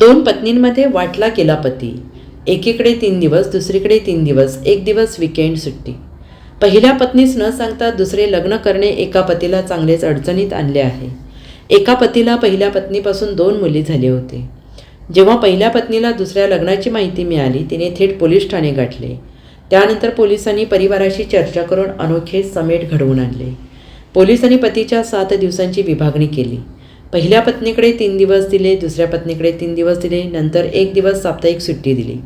दोन पत्नींमध्ये वाटला केला पती. एकीकडे तीन दिवस दुसरीकडे तीन दिवस एक दिवस विकेंड सुट्टी. पहिल्या पत्नीस न सांगता दुसरे लग्न करणे एका पतीला चांगलेच अडचणीत आणले आहे. एका पतीला पहिल्या पत्नीपासून दोन मुली झाले होते. जेव्हा पहिल्या पत्नीला दुसऱ्या लग्नाची माहिती मिळाली तिने थेट पोलीस ठाणे गाठले. त्यानंतर पोलिसांनी परिवाराशी चर्चा करून अनोखे समेट घडवून आणले. पोलिसांनी पतीच्या सात दिवसांची विभागणी केली. पहिल्या पत्नीकडे तीन दिवस दिले दुसऱ्या पत्नीकडे तीन दिवस दिले नंतर एक दिवस साप्ताहिक सुट्टी दिली.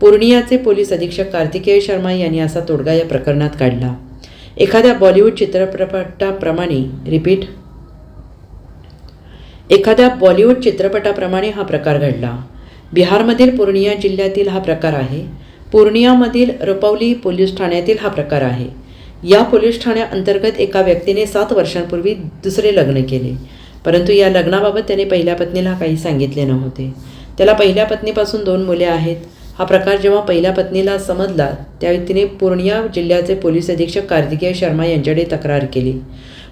पूर्णियाचे पोलीस अधीक्षक कार्तिकेय शर्मा यांनी असा तोडगा या प्रकरणात काढला. एखाद्या बॉलिवूड चित्रपटाप्रमाणे रिपीट एखाद्या बॉलिवूड चित्रपटाप्रमाणे हा प्रकार घडला. बिहारमधील पूर्णिया जिल्ह्यातील हा प्रकार आहे. पूर्णियामधील रुपवली पोलीस ठाण्यातील हा प्रकार आहे. या पोलीस ठाण्याअंतर्गत एका व्यक्तीने सात वर्षांपूर्वी दुसरे लग्न केले. परंतु या लग्नाबाबत त्याने पहिल्या पत्नीला काही सांगितले नव्हते. त्याला पहिल्या पत्नीपासून दोन मुले आहेत. हा प्रकार जेव्हा पहिल्या पत्नीला समजला त्यावेळी तिने पूर्णिया जिल्ह्याचे पोलीस अधीक्षक कार्तिकेय शर्मा यांच्याकडे तक्रार केली.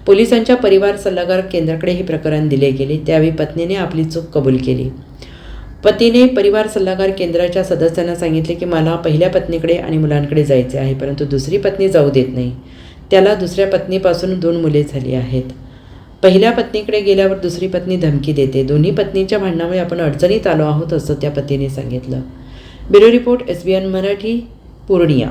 पोलिसांच्या परिवार सल्लागार केंद्राकडे हे प्रकरण दिले गेले. त्यावेळी पत्नीने आपली चूक कबूल केली. पतीने परिवार सल्लागार केंद्राच्या सदस्यांना सांगितले की मला पहिल्या पत्नीकडे आणि मुलांकडे जायचे आहे परंतु दुसरी पत्नी जाऊ देत नाही. त्याला दुसऱ्या पत्नीपासून दोन मुले झाली आहेत. पहिल्या पत्नीकडे गेल्यावर दुसरी पत्नी धमकी देते. दोन्ही पत्नीच्या भांडणामुळे आपण अडचणीत आलो आहोत असं त्या पतीने सांगितलं. Bureau report S B N Marathi Purnia.